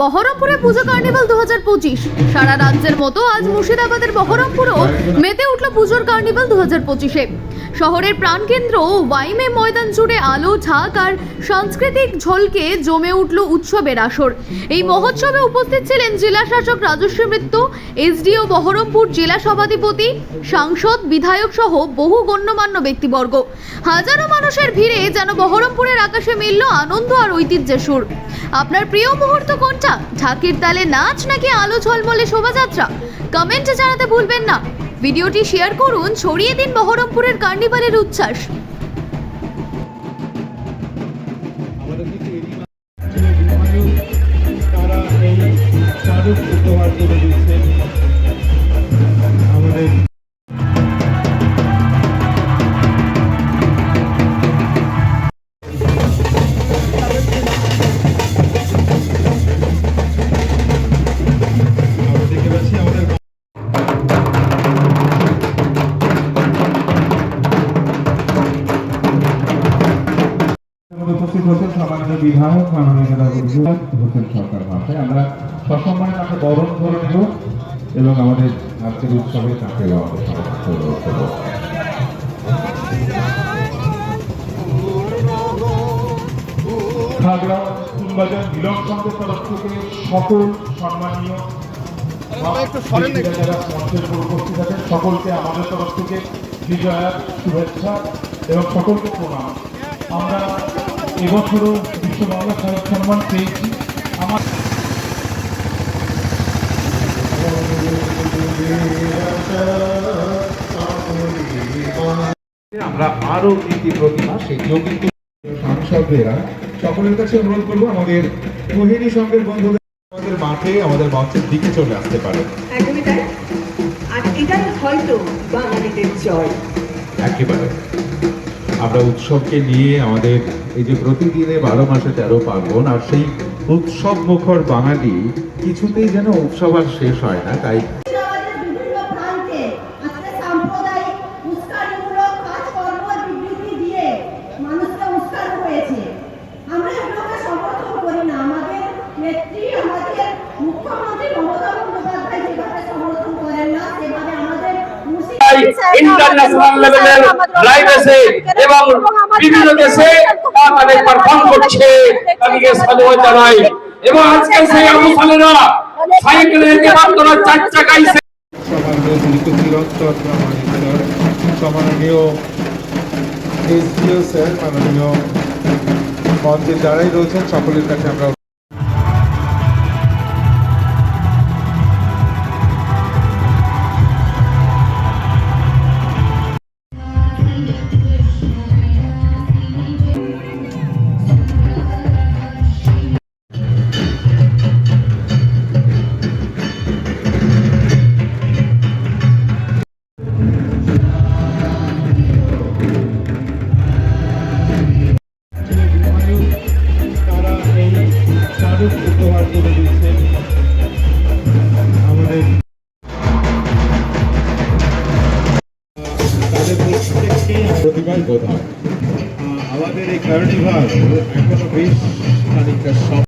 বহরমপুরে পুজো কার্নিভাল দু হাজার পঁচিশ। সারা রাজ্যের মতো আজ মুর্শিদাবাদের বহরমপুরেও মেতে উঠল পুজোর কার্নিভাল দু হাজার পঁচিশে। শহরের প্রাণকেন্দ্র ওয়াইমে ময়দান জুড়ে আলো, ঝাঁক আর সাংস্কৃতিক ঝলকে জমে উঠল উৎসবের আসর। এই মহোৎসবে উপস্থিত ছিলেন জেলা শাসক রাজস্বী মিত্র এসডিও বহরমপুর জেলা সভাধিপতি, সাংসদ, বিধায়ক সহ বহু গণ্যমান্য ব্যক্তিবর্গ। হাজারো মানুষের ভিড়ে যেন বহরমপুরের আকাশে মিলল আনন্দ আর ঐতিহ্যের সুর। আপনার প্রিয় মুহূর্ত কোনটা? ঢাকির তালে নাচ নাকি আলো ঝলমলে শোভাযাত্রা? কমেন্টে জানাতে ভুলবেন না। ভিডিওটি শেয়ার করুন ছড়িয়ে দিন বহরমপুরের কার্নিভালের উচ্ছ্বাস। উপস্থিত হচ্ছেন সম্মানিত বিধায়ক মাননীয় হোসেন সরকার ভাষায় আমরা সসম্মানে তাকে বরণ করে নেব এবং আমাদের আজকের উৎসবে তাকে আমাদের সমর্থন করব। খাগড়া ফুলবাজার মিলন সংঘের তরফ থেকে সকল সম্মানীয় ব্যক্তিরা যারা মঞ্চের উপর উপস্থিত আছেন। সকলকে আমাদের তরফ থেকে বিজয়ার শুভেচ্ছা এবং সকলকে প্রণাম। আমরা এবছরও বিশ্ব বাংলা সাহিত্য সম্মান পেয়েছি। আমার আমরা আরও কৃতি প্রতিমা সেই যোগী সাংসদেরা সকলের কাছে অনুরোধ করব আমাদের মোহিনী সঙ্গের বন্ধুদের আমাদের মাঠে আমাদের মঞ্চের দিকে চলে আসতে পারে। একদমই তাই। আর এটাই হয়তো বাঙালিদের জয়। একেবারে। আমরা উৎসবকে নিয়ে আমাদের এই যে প্রতিদিনে বারো মাসে তেরো পার্বণ, আর সেই উৎসব মুখর বাঙালি কিছুতেই যেন উৎসব আর শেষ হয় না, তাই সমাজের বিভিন্ন প্রান্তে আজকে সাম্প্রদায়িক উস্কানিমূলক কাজকর্ম বিবৃতি দিয়ে মানুষরা উস্কানো হয়েছে আমরা এগুলোকে সমর্থন করি না আমাদের নেত্রী আমাদের মুখ্যমন্ত্রী মমতা বন্দ্যোপাধ্যায় যেভাবে সমর্থন করেন না সেভাবে আমাদের ইন্টারন্যাশনাল লেভেলের লাইভ এসে এবং বিভিন্ন দেশে তাদের পারফর্ম করছে, তাদেরকে সাধুবাদ জানাই। এবং আজকে সেই অবসানেরা সাইকেলে যেতে পারতো চার চাকায় সকলের কাছে আমরা উপহার আমাদের তাদের প্রত্যেককেই প্রতিভার এই কার্নিভাল এখনও বেশ খানিকটা সব